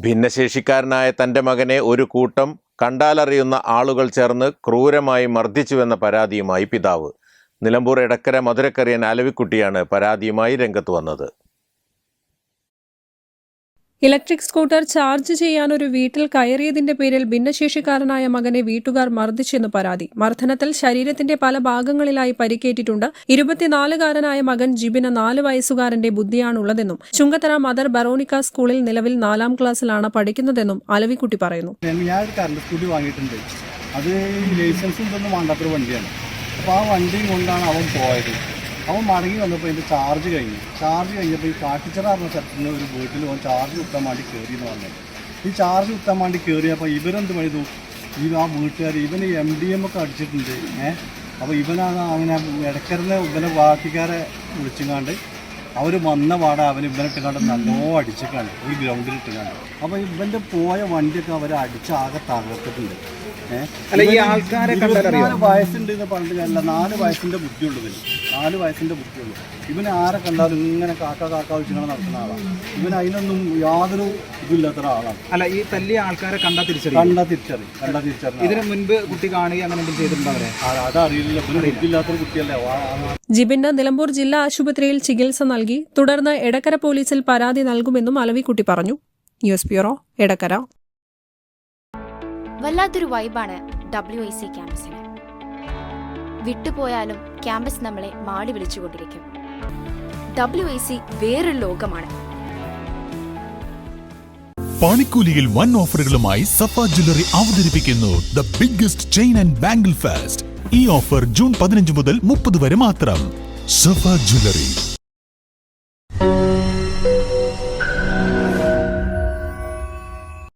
ഭിന്നശേഷിക്കാരനായ തന്റെ മകനെ ഒരു കൂട്ടം കണ്ടാലറിയുന്ന ആളുകൾ ചേർന്ന് ക്രൂരമായി മർദ്ദിച്ചുവെന്ന പരാതിയുമായി പിതാവ്. നിലമ്പൂർ എടക്കര മധുരക്കറിയൻ അലവിക്കുട്ടിയാണ് പരാതിയുമായി രംഗത്ത് വന്നത്. ഇലക്ട്രിക് സ്കൂട്ടർ ചാർജ് ചെയ്യാൻ ഒരു വീട്ടിൽ കയറിയതിന്റെ പേരിൽ ഭിന്നശേഷിക്കാരനായ മകനെ വീട്ടുകാർ മർദ്ദിച്ചെന്ന് പരാതി. മർദ്ദനത്തിൽ ശരീരത്തിന്റെ പല ഭാഗങ്ങളിലായി പരിക്കേറ്റിട്ടുണ്ട്. ഇരുപത്തിനാലുകാരനായ മകൻ ജിബിന് നാല് വയസ്സുകാരന്റെ ബുദ്ധിയാണുള്ളതെന്നും ചുങ്കത്തറ മദർ ബറോണിക്ക സ്കൂളിൽ നിലവിൽ നാലാം ക്ലാസ്സിലാണ് പഠിക്കുന്നതെന്നും അലവിക്കുട്ടി പറയുന്നു. ഞാൻ വാങ്ങിയിട്ടുണ്ട്. അത് ലൈസൻസ് ഇതൊന്നും വേണ്ടാത്തൊരു വണ്ടിയാണ്. അപ്പോൾ ആ വണ്ടിയും കൊണ്ടാണ് അവൻ പോയത്. അവൻ മടങ്ങി വന്നപ്പോൾ ഇതിന്റെ ചാർജ് കഴിഞ്ഞു. ചാർജ് കഴിഞ്ഞപ്പോൾ ഈ കാട്ടിച്ചിറ പറഞ്ഞ ഒരു വീട്ടിൽ അവൻ ചാർജ് കുത്താൻ വേണ്ടി കയറി എന്ന് പറഞ്ഞു. ഈ ചാർജ് കുത്താൻ വേണ്ടി കയറിയപ്പോൾ ഇവരെന്ത് ചെയ്തു? ഈ ആ വീട്ടുകാർ ഇവന് എം ഡി എം ഒക്കെ അടിച്ചിട്ടുണ്ട് ഏഹ് അപ്പോൾ ഇവനാണ് അങ്ങനെ ഇടക്കരനെ ഇവനെ ബാക്കിക്കാരെ വിളിച്ചുങ്ങാണ്ട് അവർ വന്ന പാടെ അവൻ ഇവനെ ഇട്ടുകൊണ്ട് നല്ലോ അടിച്ചിട്ടാണ് ഒരു ഗ്രൗണ്ടിൽ ഇട്ടുകൊണ്ട്. അപ്പോൾ ഇവന്റെ പോയ വണ്ടിയൊക്കെ അവർ അടിച്ച് ആകെ തകർത്തിട്ടുണ്ട്. നാല് അല്ല, ഈ ആൾക്കാരെ കണ്ടാൽ അറിയോ? വയസ്സുണ്ട് എന്ന് പറഞ്ഞിട്ട് കാര്യമില്ല. നാല് വയസ്സിന്റെ ബുദ്ധിയുള്ളൂ ഇവന്. നാല് വയസ്സിന്റെ ബുദ്ധിയുള്ളൂ. ഇവന് ആരെ കണ്ടാലും ഇങ്ങനെ കാക്ക കാക്ക വെച്ചിങ്ങനെ നടക്കുന്ന ആളാണ് ഇവൻ അതിനൊന്നും യാതൊരു ഇതില്ലാത്ത ഒരാളാണ് അല്ല ഈ തല്ലിയ ആൾക്കാരെ കണ്ടാ തിരിച്ചറിയും? കണ്ടാ തിരിച്ചറി കണ്ടാ തിരിച്ചറി ഇതിനു മുൻപ് കുട്ടി കാണുകയും അങ്ങനെ എന്തെങ്കിലും ചെയ്തിട്ടുണ്ടോ അതറിയില്ല ഇവന് ബുദ്ധിയില്ലാത്തൊരു കുട്ടിയല്ലേ? ജിബിന്റെ നിലമ്പൂർ ജില്ലാ ആശുപത്രിയിൽ ചികിത്സ നൽകി തുടർന്ന് എടക്കര പോലീസിൽ പരാതി നൽകുമെന്നും അലവിക്കുട്ടി പറഞ്ഞു. News bureau Edakkara. വല്ലാത്തൊരു വൈബാണ് ഡബ്ല്യു ഐ സി ക്യാമ്പസിന്. വിട്ടുപോയാലും ക്യാമ്പസ് നമ്മളെ മാടി വിളിച്ചുകൊണ്ടിരിക്കും. ഡബ്ല്യു ഐ സി വേറൊരു ലോകമാണ്. പണിക്കൂലിയിൽ വൺ ഓഫറുകളുമായി സഫ ജ്വല്ലറി അവതരിപ്പിക്കുന്നു the biggest chain and bangle fest ഈ ഓഫർ ജൂൺ പതിനഞ്ച് മുതൽ മുപ്പത് വരെ മാത്രം. സഫ ജ്വല്ലറി.